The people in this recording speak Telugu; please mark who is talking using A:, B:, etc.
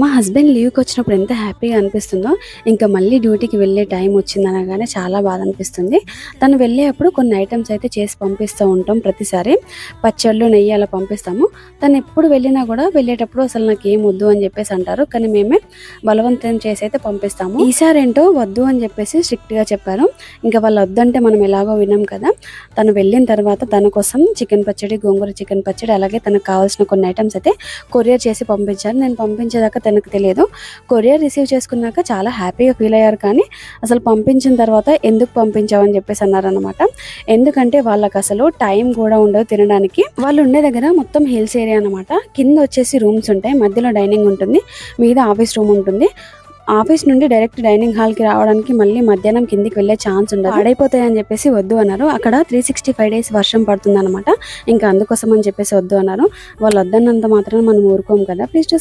A: మా హస్బెండ్ లీవ్కి వచ్చినప్పుడు ఎంత హ్యాపీగా అనిపిస్తుందో ఇంకా మళ్ళీ డ్యూటీకి వెళ్ళే టైం వచ్చింది అనగానే చాలా బాధ అనిపిస్తుంది. తను వెళ్ళేటప్పుడు కొన్ని ఐటమ్స్ అయితే చేసి పంపిస్తూ ఉంటాం ప్రతిసారి. పచ్చళ్ళు నెయ్యి అలా పంపిస్తాము. తను ఎప్పుడు వెళ్ళినా కూడా వెళ్ళేటప్పుడు అసలు నాకు ఏం వద్దు అని చెప్పేసి అంటారు. కానీ మేమే బలవంతం చేసి అయితే పంపిస్తాము. ఈసారి ఏంటో వద్దు అని చెప్పేసి స్ట్రిక్ట్గా చెప్పారు. ఇంకా వాళ్ళు వద్దంటే మనం ఎలాగో విన్నాం కదా. తను వెళ్ళిన తర్వాత తన కోసం చికెన్ పచ్చడి గోంగూర చికెన్ పచ్చడి అలాగే తనకు కావాల్సిన కొన్ని ఐటమ్స్ అయితే కొరియర్ చేసి పంపించారు. నేను పంపించేదాకా తనకు తెలియదు. కొరియర్ రిసీవ్ చేసుకున్నాక చాలా హ్యాపీగా ఫీల్ అయ్యారు కానీ అసలు పంపించిన తర్వాత ఎందుకు పంపించామని చెప్పేసి అన్నారనమాట ఎందుకంటే వాళ్ళకి అసలు టైం కూడా ఉండదు తినడానికి. వాళ్ళు ఉండే దగ్గర మొత్తం హిల్స్ ఏరియా అనమాట కింద వచ్చేసి రూమ్స్ ఉంటాయి. మధ్యలో డైనింగ్ ఉంటుంది. మీద ఆఫీస్ రూమ్ ఉంటుంది. ఆఫీస్ నుండి డైరెక్ట్ డైనింగ్ హాల్కి రావడానికి మళ్ళీ మధ్యాహ్నం కిందికి వెళ్ళే ఛాన్స్ ఉండదు. పాడైపోతాయి అని చెప్పేసి వద్దు అన్నారు. అక్కడ త్రీ సిక్స్టీ ఫైవ్ డేస్ వర్షం పడుతుంది అనమాట ఇంకా అందుకోసం అని చెప్పేసి వద్దు అన్నారు. వాళ్ళు వద్దన్నంత మాత్రం మనం ఊరుకోం కదా. Please to